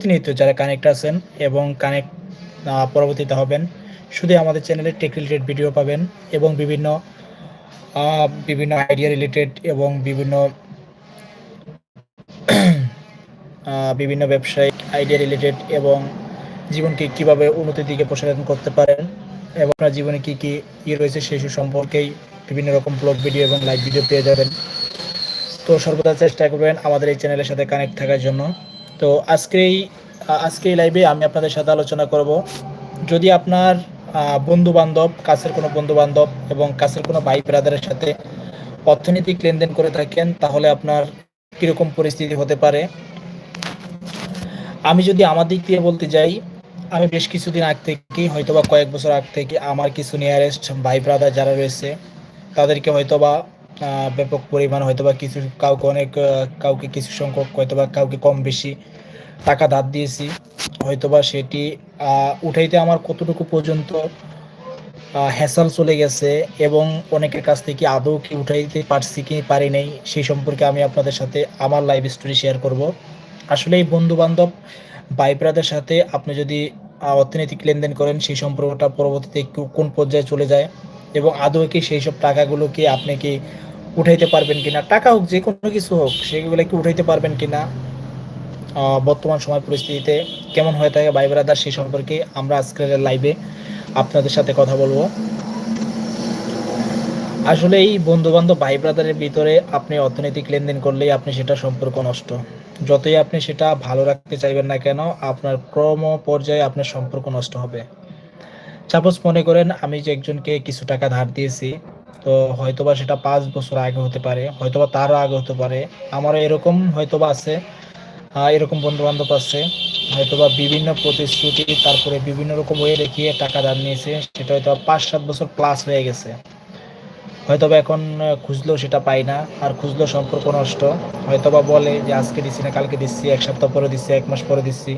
প্রতিনিয়ত যারা কানেক্ট আছেন এবং কানেক্ট পরবর্তীতে হবেন, শুধু আমাদের চ্যানেলে টেক রিলেটেড ভিডিও পাবেন এবং বিভিন্ন বিভিন্ন আইডিয়া রিলেটেড এবং বিভিন্ন বিভিন্ন ব্যবসায়িক আইডিয়া রিলেটেড এবং জীবনকে কীভাবে উন্নতির দিকে প্রসারণ করতে পারেন এবং আপনার জীবনে কি কি ইয়ে রয়েছে সেই সম্পর্কেই বিভিন্ন রকম ব্লগ ভিডিও এবং লাইভ ভিডিও পেয়ে যাবেন। তো সর্বদা চেষ্টা করবেন আমাদের এই চ্যানেলের সাথে কানেক্ট থাকার জন্য। তো আজকেই আজকে এই লাইভে আমি আপনাদের সাথে আলোচনা করব। যদি আপনার বন্ধু বান্ধব কাছের কোনো বন্ধু বান্ধব এবং কাছের কোনো ভাই ব্রাদারের সাথে অর্থনৈতিক লেনদেন করে থাকেন, তাহলে আপনার কীরকম পরিস্থিতি হতে পারে? আমি যদি আমার দিক দিয়ে বলতে যাই, আমি বেশ কিছুদিন আগ থেকে হয়তোবা কয়েক বছর আগ থেকে আমার কিছু নিয়ারেস্ট ভাই ব্রাদার যারা রয়েছে, তাদেরকে হয়তো বা ব্যাপক পরিমাণ হয়তো বা কিছু কাউকে অনেক কাউকে কিছু সংখ্যক হয়তো বা কাউকে কম বেশি টাকা ধার দিয়েছি। হয়তো বা সেটি উঠাইতে আমার কতটুকু পর্যন্ত হ্যাসাল চলে গেছে এবং অনেকের কাছ থেকে আদৌ কি উঠাইতে পারছি কি পারি নাই, সেই সম্পর্কে আমি আপনাদের সাথে আমার লাইভ স্টোরি শেয়ার করব। আসলে এই বন্ধু বান্ধব ভাই ব্রাদের সাথে আপনি যদি অর্থনৈতিক লেনদেন করেন, সেই সম্পর্কটা পরবর্তীতে কোন পর্যায়ে চলে যায় এবং আদৌ কি সেই সব টাকাগুলোকে আপনি কি উঠাইতে পারবেন কিনা, টাকা হোক, যে কোনো কিছু হোক, সেগুলো কি উঠাইতে পারবেন কিনা বর্তমান সময় পরিস্থিতিতে কেমন হয়ে থাকে ভাই ব্রাদার সেই সম্পর্কে আমরা আজকের লাইভে আপনাদের সাথে কথা বলব। আসলে এই বন্ধু বান্ধব ভাই ব্রাদারের ভিতরে আপনি অর্থনৈতিক লেনদেন করলেই আপনি সেটা সম্পর্ক নষ্ট। যতই আপনি সেটা ভালো রাখতে চাইবেন না কেন, আপনার ক্রম পর্যায়ে আপনার সম্পর্ক নষ্ট হবে। সাপোজ মনে করেন আমি যে একজনকে কিছু টাকা ধার দিয়েছি তো হয়তোবা সেটা পাঁচ বছর আগে হতে পারে, হয়তোবা তারও আগে হতে পারে। আমারও এরকম হয়তোবা আছে এরকম বন্ধু বান্ধব আছে, হয়তোবা বিভিন্ন প্রতিশ্রুতি, তারপরে বিভিন্ন রকম ওয়ে দেখিয়ে টাকা ধার নিয়েছে, সেটা হয়তো পাঁচ সাত বছর প্লাস হয়ে গেছে। হয়তোবা এখন খুঁজলেও সেটা পাই না, আর খুঁজলেও সম্পর্ক নষ্ট। হয়তোবা বলে যে, আজকে দিচ্ছি না, কালকে দিচ্ছি, এক সপ্তাহ পরে দিচ্ছি, এক মাস পরে দিচ্ছি।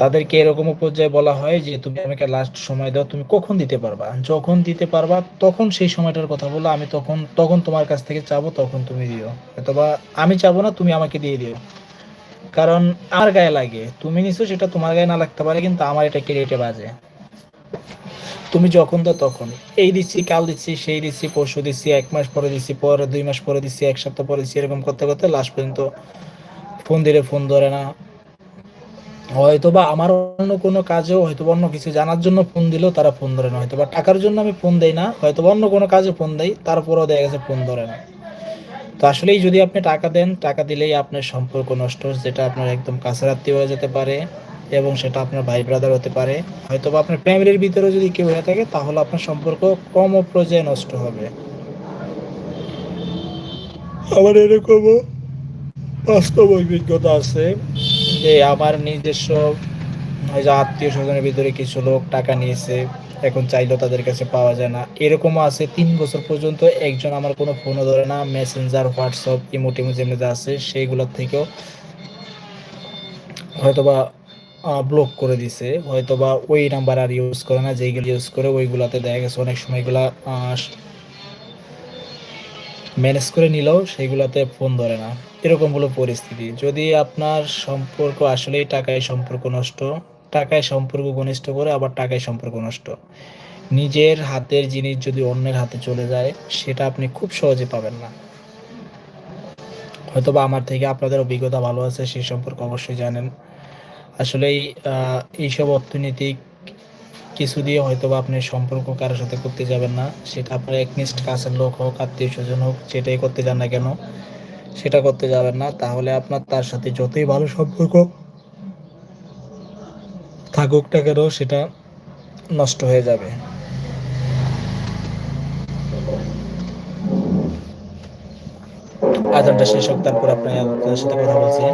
তাদেরকে এরকম পর্যায়ে বলা হয় যে, তুমি আমাকে লাস্ট সময় দাও, তুমি কখন দিতে পারবা? যখন দিতে পারবা, তখন সেই সময়টার কথা বলো আমি তখন তখন তোমার কাছ থেকে চাবো, তখন তুমি দিও। অথবা আমি চাবো না, তুমি আমাকে দিয়ে দিও। কারণ আমার গায়ে লাগে। তুমি নিছো, সেটা তোমার গায়ে না লাগতে পারে, কিন্তু আমার এটা কেড়ে বাজে? তুমি যখন তো তখন। এই দিচ্ছি, কাল দিচ্ছি, সেই দিচ্ছি, পরশু দিচ্ছি, এক মাস পরে দিচ্ছি, পরে দুই মাস পরে দিচ্ছি, এক সপ্তাহ পরে দিচ্ছি, এরকম করতে করতে লাস্ট পর্যন্ত ফোন দিলে ফোন ধরে না। হয়তো বা আমার অন্য কোনো কাজেও হয়তো অন্য কিছু জানার জন্য ফোন দিলেও তারা ফোন ধরে না। হয়তো বা টাকার জন্য আমি ফোন দেই না হয়তো অন্য কোনো কাজে ফোন দেই, তারপরেও দেখা গেছে ফোন ধরে না। তো আসলেই যদি আপনি টাকা দেন, টাকা দিলেই আপনার সম্পর্ক নষ্ট, যেটা আপনার একদম কাছের হয়ে যেতে পারে এবং সেটা আপনার ভাই ব্রাদার হতে পারে। হয়তো বা আপনার ফ্যামিলির ভিতরে যদি কেউ হয়ে থাকে, তাহলে আপনার সম্পর্ক কম পর্যায়ে নষ্ট হবে। আমার এরকমও বাস্তব অভিজ্ঞতা আছে। যে আমার নিজস্ব যে আত্মীয় স্বজনের ভিতরে কিছু লোক টাকা নিয়েছে, এখন চাইলেও তাদের কাছে পাওয়া যায় না। এরকমও আছে, তিন বছর পর্যন্ত একজন আমার কোনো ফোনও ধরে না মেসেঞ্জার হোয়াটসঅ্যাপ ইমোটিমো যেমনিতে আছে, সেইগুলোর থেকেও হয়তোবা ব্লক করে দিছে। হয়তোবা ওই নাম্বার আর ইউজ করে না, যেইগুলো ইউজ করে ওইগুলাতে দেখা গেছে অনেক সময়গুলা ম্যানেজ করে নিলেও সেইগুলোতে ফোন ধরে না। এরকম হলো পরিস্থিতি। যদি আপনার সম্পর্ক আসলেই টাকায় সম্পর্ক নষ্ট, টাকায় সম্পর্ক ঘনিষ্ঠ করে আবার টাকায় সম্পর্ক নষ্ট। নিজের হাতের জিনিস যদি অন্যের হাতে চলে যায়, সেটা আপনি খুব সহজে পাবেন না। হয়তো বা আমার থেকে আপনাদের অভিজ্ঞতা ভালো আছে, সেই সম্পর্কে অবশ্যই জানেন। আসলেই এইসব অর্থনৈতিক কিছু দিয়ে হয়তো বা আপনি সম্পর্ক কারোর সাথে করতে যাবেন না। সেটা আপনার একনিষ্ঠ কাছের লোক হোক, আত্মীয় স্বজন হোক, যেটাই করতে যান না কেন, সেটা করতে যাবেন না। তাহলে আপনার তার সাথে যতই ভালো সম্পর্ক থাকুক না কেন, সেটা নষ্ট হয়ে যাবে। আজানটা শেষ হোক, তারপর আপনার সাথে কথা বলছি।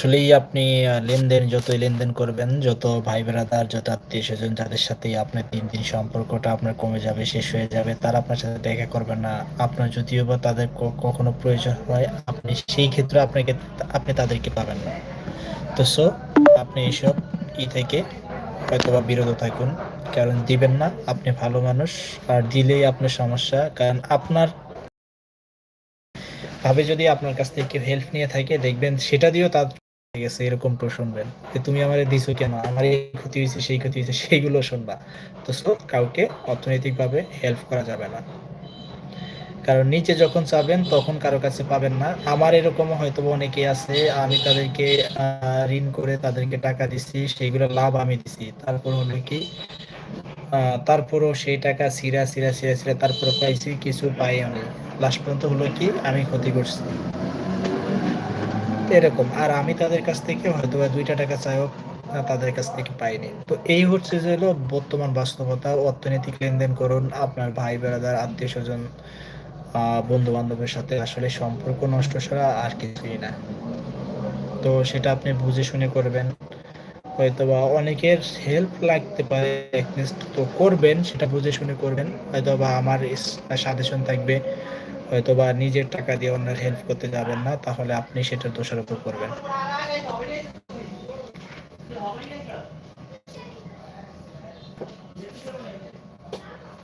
আসলেই আপনি লেনদেন যতই লেনদেন করবেন, যত ভাই ব্রাদার, যত আত্মীয় স্বজন যাদের সাথে আপনার দিন, দিন সম্পর্কটা আপনার কমে যাবে, শেষ হয়ে যাবে। তারা আপনার সাথে দেখা করবে না। আপনার যদিও বা তাদের কখনো প্রয়োজন হয়, আপনি সেই ক্ষেত্রে আপনাকে আপনি তাদেরকে পাবেন না। তো সো আপনি এইসব ই থেকে হয়তোবা বিরত থাকুন। কারণ দিবেন না, আপনি ভালো মানুষ। আর দিলেই আপনার সমস্যা। কারণ আপনার ভাবে যদি আপনার কাছ থেকে হেল্প নিয়ে থাকে দেখবেন সেটা দিয়েও তার শুনবেন। যে তুমি আমারে দিছো কেন? আমার এই ক্ষতি হইছে, সেই ক্ষতি হইছে সেইগুলো শুনবা। তো কাউকে অর্থনৈতিকভাবে হেল্প করা যাবে না। কারণ নিচে যখন চাবেন তখন কারও কাছে পাবেন না। আমার এরকমও হয়তোবা অনেকেই আছে আমি তাদেরকে ঋণ করে তাদেরকে টাকা দিছি, সেইগুলোর লাভ আমি দিছি। তারপর হলো কি তারপরও সেই টাকা ছিঁড়া, ছিঁড়া, ছিঁড়া, ছিঁড়া তারপরে পাইছি কিছু পাই নাই। লাস্ট পর্যন্ত হলো কি আমি ক্ষতি করছি। এরকম। আর আমি তাদের কাছ থেকে হয়তোবা ৳২ টাকা চাইও তাদের কাছ থেকে পাইনি। তো এই হচ্ছে যে হলো বর্তমান বাস্তবতা। অর্থনৈতিক লেনদেন করুন আপনার ভাই ব্রাদার, আত্মীয়স্বজন, আ বন্ধু-বান্ধবের সাথে আসলে সম্পর্ক নষ্ট ছাড়া আর কিছুই না। তো সেটা আপনি বুঝে শুনে করবেন। হয়তোবা অনেকের হেল্প লাগতে পারে তো করবেন সেটা বুঝে শুনে করবেন। হয়তো বা আমার সাজেশন থাকবে হয়তোবা নিজের টাকা দিয়ে অন্যের হেল্প করতে যাবেন না। তাহলে আপনি সেটা দোষারোপ করবেন।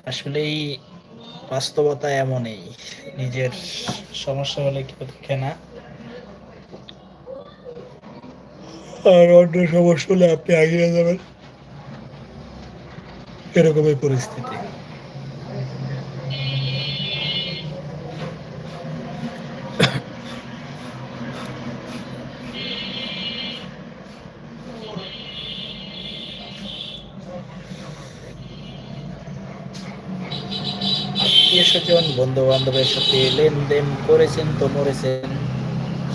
আসলেই বাস্তবতা এমনই। নিজের সমস্যা হলে কেউ দেখে না। আর অন্য সমস্যা হলে আপনি এগিয়ে যাবেন। এরকমই পরিস্থিতি। আত্মীয়স্বজন, বন্ধু-বান্ধবের সাথে লেনদেন করেছেন তো মরেছেন।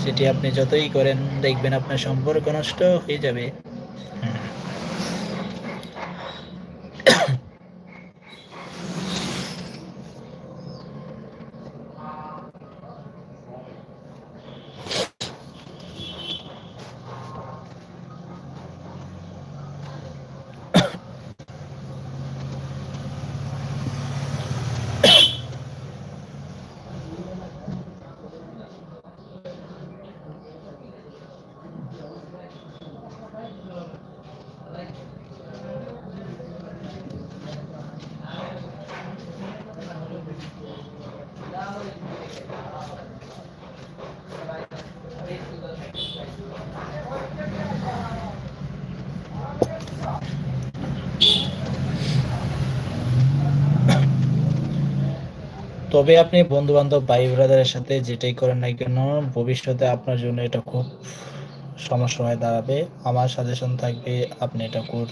সেটি আপনি যতই করেন দেখবেন আপনার সম্পর্ক নষ্ট হয়ে যাবে। তবে আপনি বন্ধু-বান্ধব, ভাই ব্রাদারের সাথে যেটাই করেন না কেন ভবিষ্যতে আপনার জন্য এটা খুব সমস্যা হয়ে দাঁড়াবে। আমার সাজেশন থাকবে আপনি এটা কর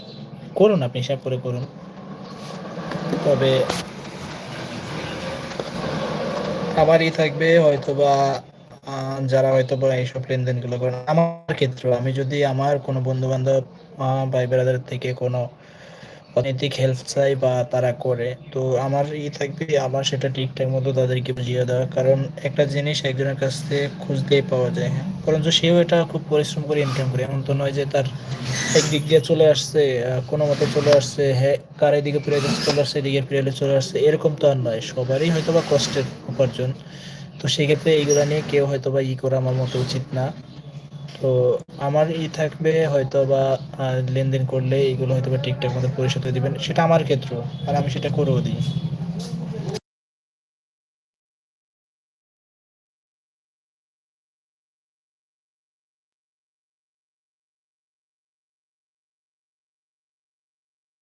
করুন আপনি হিসাব করে করুন। তবে আমারই থাকবে, হয়তোবা যারা হয়তোবা এইসব লেনদেনগুলো করে আমার ক্ষেত্রে আমি যদি আমার কোনো বন্ধু-বান্ধব, আ ভাই ব্রাদার থেকে কোনো অনৈতিক হেল্প চাই বা তারা করে তো আমার ই থাকবে আমার সেটা ঠিকঠাক মতো তাদেরকে বুঝিয়ে দেওয়া। কারণ একটা জিনিস একজনের কাছ থেকে খুঁজলেই পাওয়া যায়। হ্যাঁ? বরঞ্চ সেও এটা খুব পরিশ্রম করে ইনকাম করে। এমন তো নয় যে তার একদিক দিয়ে চলে আসছে, কোনো মতে চলে আসছে, হ্যাঁ, কার এদিকে পিরাইলে চলে আসছে, এদিকে পিরাইলে চলে আসছে। এরকম তো আর নয়। সবারই হয়তো বা কষ্টের উপার্জন। তো সেক্ষেত্রে এইগুলা নিয়ে কেউ হয়তো বা ই করা আমার মতো উচিত না। তো আমার ই থাকবে হয়তো বা লেনদেন করলে এগুলো হয়তো বা ঠিকঠাক মতো পরিশোধ দিবেন। সেটা আমার ক্ষেত্র। আর আমি সেটা করেও দিই।